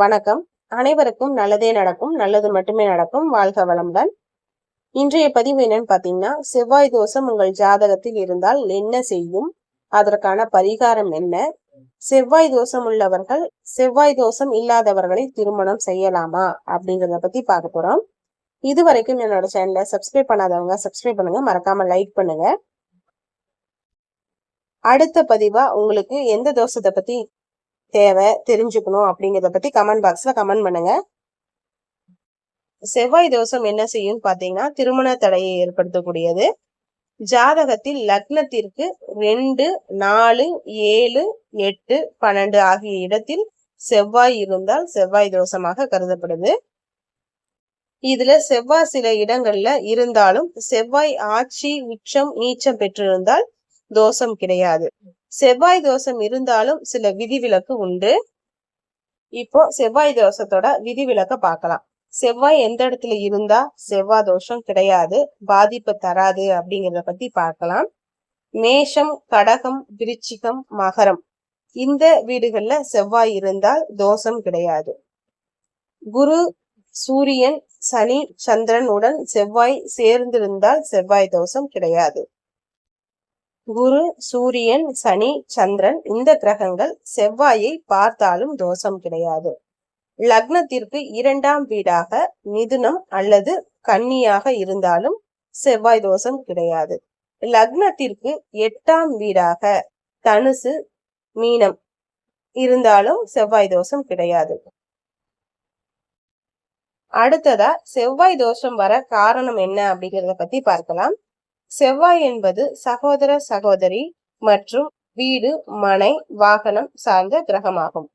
வணக்கம். அனைவருக்கும் நல்லதே நடக்கும் நல்லது மட்டுமே நடக்கும். வாழ்க வளமுடன். இன்றைய பதிவு என்னன்னு பார்த்தீங்கன்னா செவ்வாய் தோஷம் உங்கள் ஜாதகத்தில் இருந்தால் என்ன செய்யும்? அதற்கான பரிகாரம் என்ன? செவ்வாய் தோஷம் உள்ளவர்கள் செவ்வாய் தோஷம் இல்லாதவர்களை திருமணம் செய்யலாமா? அப்படிங்கிறத பத்தி பார்க்க போறோம். இது வரைக்கும் என்னோட சேனலை சப்ஸ்கிரைப் பண்ணாதவங்க சப்ஸ்கிரைப் பண்ணுங்க. மறக்காம லைக் பண்ணுங்க. அடுத்த பதிவா உங்களுக்கு எந்த தோஷத்தை பத்தி தேவை தெரிஞ்சுக்கணும் அப்படிங்கிறத பத்தி கமெண்ட் பாக்ஸ்ல கமெண்ட் பண்ணுங்க. செவ்வாய் தோஷம் என்ன செய்யும்னு பாத்தீங்கன்னா திருமண தடையை ஏற்படுத்தக்கூடியது. ஜாதகத்தில் லக்னத்திற்கு ரெண்டு நாலு ஏழு எட்டு பன்னெண்டு ஆகிய இடத்தில் செவ்வாய் இருந்தால் செவ்வாய் தோஷமாக கருதப்படுது. இதுல செவ்வாய் சில இடங்கள்ல இருந்தாலும் செவ்வாய் ஆட்சி உச்சம் நீச்சம் பெற்றிருந்தால் தோஷம் கிடையாது. செவ்வாய் தோஷம் இருந்தாலும் சில விதிவிலக்கு உண்டு. இப்போ செவ்வாய் தோஷத்தோட விதிவிலக்க பார்க்கலாம். செவ்வாய் எந்த இடத்துல இருந்தா செவ்வாய் தோஷம் கிடையாது பாதிப்பு தராது அப்படிங்கிறத பத்தி பார்க்கலாம். மேஷம் கடகம் விருச்சிகம் மகரம். இந்த வீடுகள்ல செவ்வாய் இருந்தால் தோஷம் கிடையாது. குரு சூரியன் சனி சந்திரன் உடன் செவ்வாய் சேர்ந்திருந்தால் செவ்வாய் தோஷம் கிடையாது. குரு சூரியன் சனி சந்திரன் இந்த கிரகங்கள் செவ்வாயை பார்த்தாலும் தோஷம் கிடையாது. லக்னத்திற்கு இரண்டாம் வீடாக மிதுனம் அல்லது கன்னியாக இருந்தாலும் செவ்வாய் தோஷம் கிடையாது. லக்னத்திற்கு எட்டாம் வீடாக தனுசு மீனம் இருந்தாலும் செவ்வாய் தோஷம் கிடையாது. அடுத்ததா செவ்வாய் தோஷம் வர காரணம் என்ன அப்படிங்கிறத பத்தி பார்க்கலாம். செவ்வாய் என்பது சகோதர சகோதரி மற்றும் வீடு மனை வாகனம் சார்ந்த கிரகமாகும்.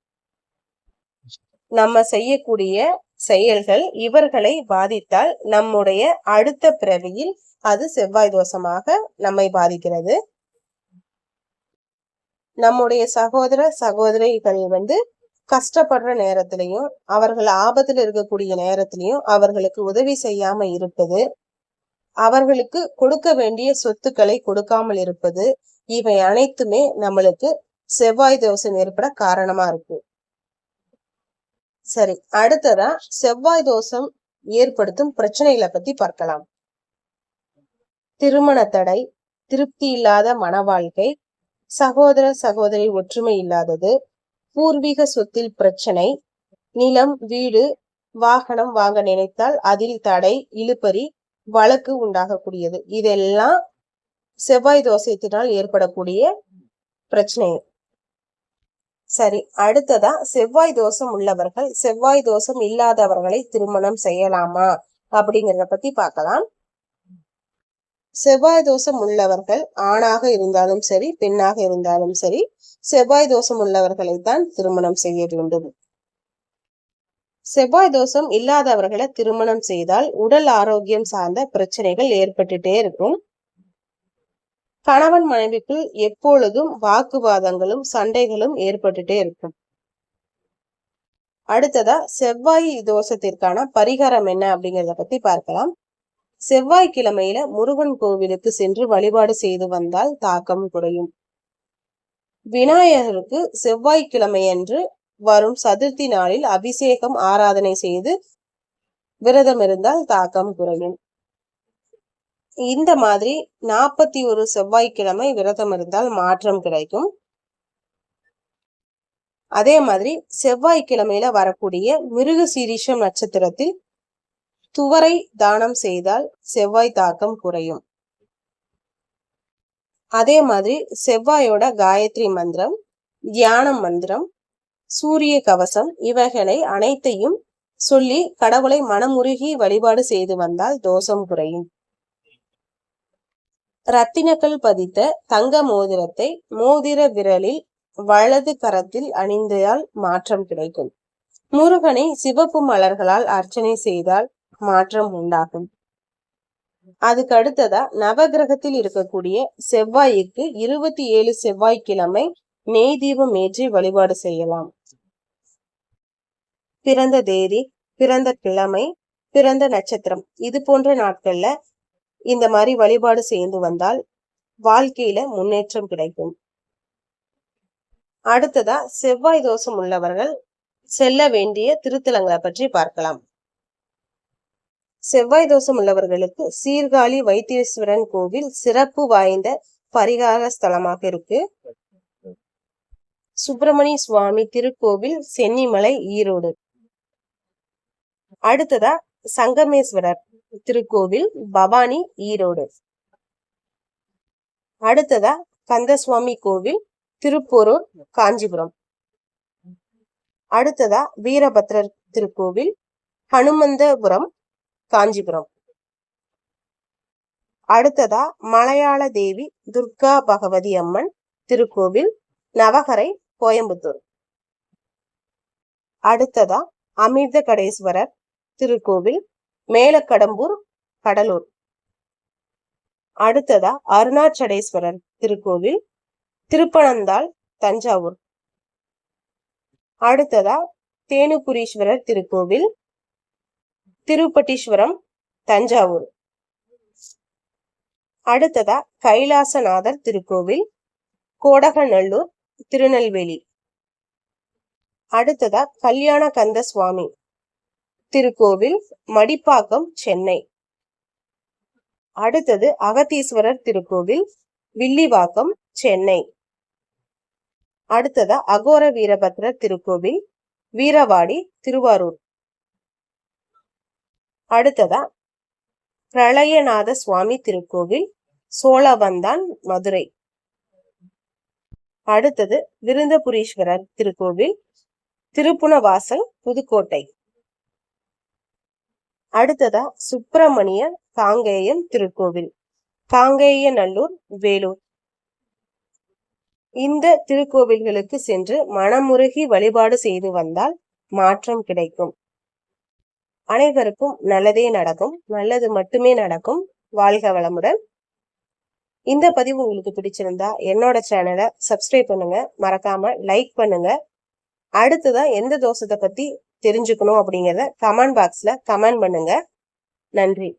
நம்ம செய்யக்கூடிய செயல்கள் இவர்களை பாதித்தால் நம்முடைய அடுத்த பிறவியில் அது செவ்வாய் தோஷமாக நம்மை பாதிக்கிறது. நம்முடைய சகோதர சகோதரிகள் வந்து கஷ்டப்படுற நேரத்திலையும் அவர்கள் ஆபத்துல இருக்கக்கூடிய நேரத்திலையும் அவர்களுக்கு உதவி செய்யாம இருப்பது அவர்களுக்கு கொடுக்க வேண்டிய சொத்துக்களை கொடுக்காமல் இருப்பது இவை அனைத்துமே நம்மளுக்கு செவ்வாய் தோஷம் ஏற்பட காரணமா இருக்கு. சரி அடுத்ததா செவ்வாய் தோஷம் ஏற்படுத்தும் பிரச்சனைகளை பத்தி பார்க்கலாம். திருமண தடை திருப்தி இல்லாத மன வாழ்க்கை சகோதர சகோதரி ஒற்றுமை இல்லாதது பூர்வீக சொத்தில் பிரச்சனை நிலம் வீடு வாகனம் வாங்க நினைத்தால் அதில் தடை இழுபறி வழக்கு உண்டாகக்கூடியது. இதெல்லாம் செவ்வாய் தோஷத்தினால் ஏற்படக்கூடிய பிரச்சனை சரி அடுத்ததா செவ்வாய் தோஷம் உள்ளவர்கள் செவ்வாய் தோஷம் இல்லாதவர்களை திருமணம் செய்யலாமா அப்படிங்கிறத பத்தி பார்க்கலாம். செவ்வாய் தோஷம் உள்ளவர்கள் ஆணாக இருந்தாலும் சரி பெண்ணாக இருந்தாலும் சரி செவ்வாய் தோஷம் உள்ளவர்களை தான் திருமணம் செய்ய வேண்டும். செவ்வாய் தோஷம் இல்லாதவர்களை திருமணம் செய்தால் உடல் ஆரோக்கியம் சார்ந்த பிரச்சனைகள் ஏற்பட்டுட்டே இருக்கும். கணவன் மனைவிக்குள் எப்பொழுதும் வாக்குவாதங்களும் சண்டைகளும் ஏற்பட்டுட்டே இருக்கும். அடுத்ததா செவ்வாய் தோஷத்திற்கான பரிகாரம் என்ன அப்படிங்கிறத பத்தி பார்க்கலாம். செவ்வாய் கிழமையில முருகன் கோவிலுக்கு சென்று வழிபாடு செய்து வந்தால் தாக்கம் குறையும். விநாயகருக்கு செவ்வாய்க்கிழமையன்று வரும் சதுர்த்தி நாளில் அபிஷேகம் ஆராதனை செய்து விரதம் இருந்தால் தாக்கம் குறையும். இந்த மாதிரி நாற்பத்தி ஒரு செவ்வாய்க்கிழமை விரதம் இருந்தால் மாற்றம் கிடைக்கும். அதே மாதிரி செவ்வாய்க்கிழமையில வரக்கூடிய மிருக சீரிஷம் நட்சத்திரத்தில் துவரை தானம் செய்தால் செவ்வாய் தாக்கம் குறையும். அதே மாதிரி செவ்வாயோட காயத்ரி மந்திரம் தியானம் மந்திரம் சூரிய கவசம் இவைகளை அனைத்தையும் சொல்லி கடவுளை மனமுருகி வழிபாடு செய்து வந்தால் தோஷம் குறையும். ரத்தினக்கல் பதித்த தங்க மோதிரத்தை மோதிர விரலில் வலது கரத்தில் அணிந்தால் மாற்றம் கிடைக்கும். முருகனை சிவப்பு மலர்களால் அர்ச்சனை செய்தால் மாற்றம் உண்டாகும். அதுக்கு அடுத்ததா நவகிரகத்தில் இருக்கக்கூடிய செவ்வாய்க்கு இருபத்தி ஏழு செவ்வாய்க்கிழமை நெய் தீபம் ஏற்றி வழிபாடு செய்யலாம். பிறந்த தேதி பிறந்த கிழமை பிறந்த நட்சத்திரம். இது போன்ற நாட்கள்ல இந்த மாதிரி வழிபாடு செய்து வந்தால் வாழ்க்கையில முன்னேற்றம் கிடைக்கும். அடுத்ததா செவ்வாய் தோஷம் உள்ளவர்கள் செல்ல வேண்டிய திருத்தலங்களை பற்றி பார்க்கலாம். செவ்வாய் தோஷம் உள்ளவர்களுக்கு சீர்காழி வைத்தீஸ்வரன் கோவில் சிறப்பு வாய்ந்த பரிகார ஸ்தலமாக இருக்கு. சுப்பிரமணிய சுவாமி திருக்கோவில் சென்னிமலை ஈரோடு. அடுத்ததா சங்கமேஸ்வரர் திருக்கோவில் பவானி ஈரோடு. அடுத்ததா கந்தசுவாமி கோவில் திருப்போரூர் காஞ்சிபுரம். அடுத்ததா வீரபத்ரர் திருக்கோவில் ஹனுமந்தபுரம் காஞ்சிபுரம். அடுத்ததா மலையாள தேவி துர்கா பகவதி அம்மன் திருக்கோவில் நவகரை கோயம்புத்தூர். அடுத்ததா அமிர்த கடேஸ்வரர் திருக்கோவில் மேலக்கடம்பூர் கடலூர். அடுத்ததா அருணாச்சடேஸ்வரர் திருக்கோவில் திருப்பனந்தாள் தஞ்சாவூர். அடுத்ததா தேனுபுரீஸ்வரர் திருக்கோவில் திருப்பட்டீஸ்வரம் தஞ்சாவூர். அடுத்ததா கைலாசநாதர் திருக்கோவில் கோடகநல்லூர் திருநெல்வேலி. அடுத்ததா கல்யாண கந்த சுவாமி திருக்கோவில் மடிப்பாக்கம் சென்னை. அடுத்தது அகத்தீஸ்வரர் திருக்கோவில் வில்லிவாக்கம் சென்னை. அடுத்ததா அகோர வீரபத்ரர் திருக்கோவில் வீரவாடி திருவாரூர். அடுத்ததா பிரளயநாத சுவாமி திருக்கோவில் சோழவந்தான் மதுரை. அடுத்தது விருந்தபுரீஸ்வரர் திருக்கோவில் திருப்புணவாசல் புதுக்கோட்டை. அடுத்ததா சுப்பிரமணிய காங்கேயம் திருக்கோவில். காங்கேய நல்லூர் வேலூர். இந்த திருக்கோவில்களுக்கு சென்று மனமுருகி வழிபாடு செய்து வந்தால் மாற்றம் கிடைக்கும். அனைவருக்கும் நல்லதே நடக்கும் நல்லது மட்டுமே நடக்கும். வாழ்க வளமுடன். இந்த பதிவு உங்களுக்கு பிடிச்சிருந்தா என்னோட சேனலை சப்ஸ்கிரைப் பண்ணுங்க மறக்காம லைக் பண்ணுங்க. அடுத்ததா எந்த தோஷத்தை பத்தி தெரிஞ்சுக்கணும் அப்படிங்கிறத கமெண்ட் பாக்ஸில் கமெண்ட் பண்ணுங்கள் நன்றி.